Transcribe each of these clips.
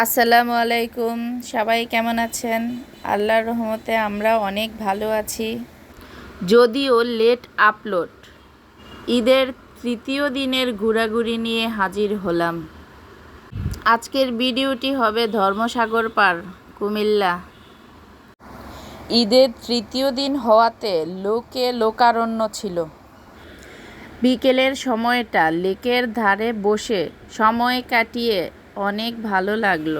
আসসালামু আলাইকুম। সবাই কেমন আছেন? আল্লাহর রহমতে আমরা অনেক ভালো আছি। যদিও লেট আপলোড ঈদের তৃতীয় দিনের ঘোরাঘুরি নিয়ে হাজির হলাম। আজকের ভিডিওটি হবে ধর্মসাগর পার, কুমিল্লা। ঈদের তৃতীয় দিন হওয়াতে লোকে লোকারণ্য ছিল। বিকেলের সময়টা লেকের ধারে বসে সময় কাটিয়ে অনেক ভালো লাগল।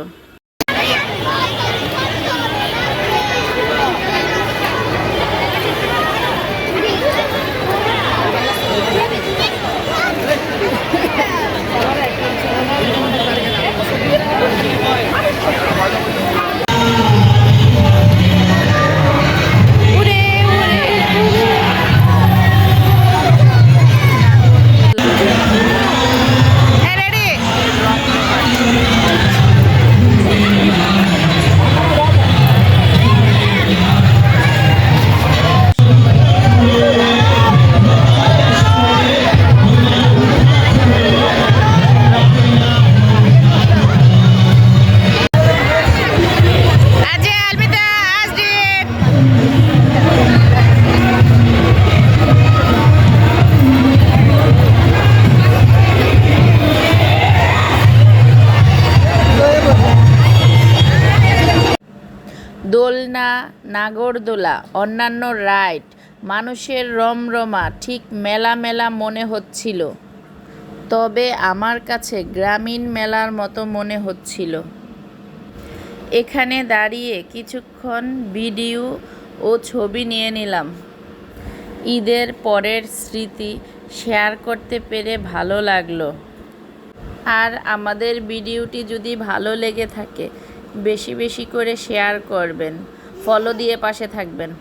দোলনা, নাগরদোলা, অন্যান্য রাইড, মানুষের রমরমা ঠিক মেলা মেলা মনে হচ্ছিল। তবে আমার কাছে গ্রামীণ মেলার মতো মনে হচ্ছিল। এখানে দাঁড়িয়ে কিছুক্ষণ ভিডিও ও ছবি নিয়ে নিলাম। ঈদের পরের স্মৃতি শেয়ার করতে পেরে ভালো লাগল। আর আমাদের ভিডিওটি যদি ভালো লেগে থাকে বেশি বেশি করে শেয়ার করবেন। ফলো দিয়ে পাশে থাকবেন।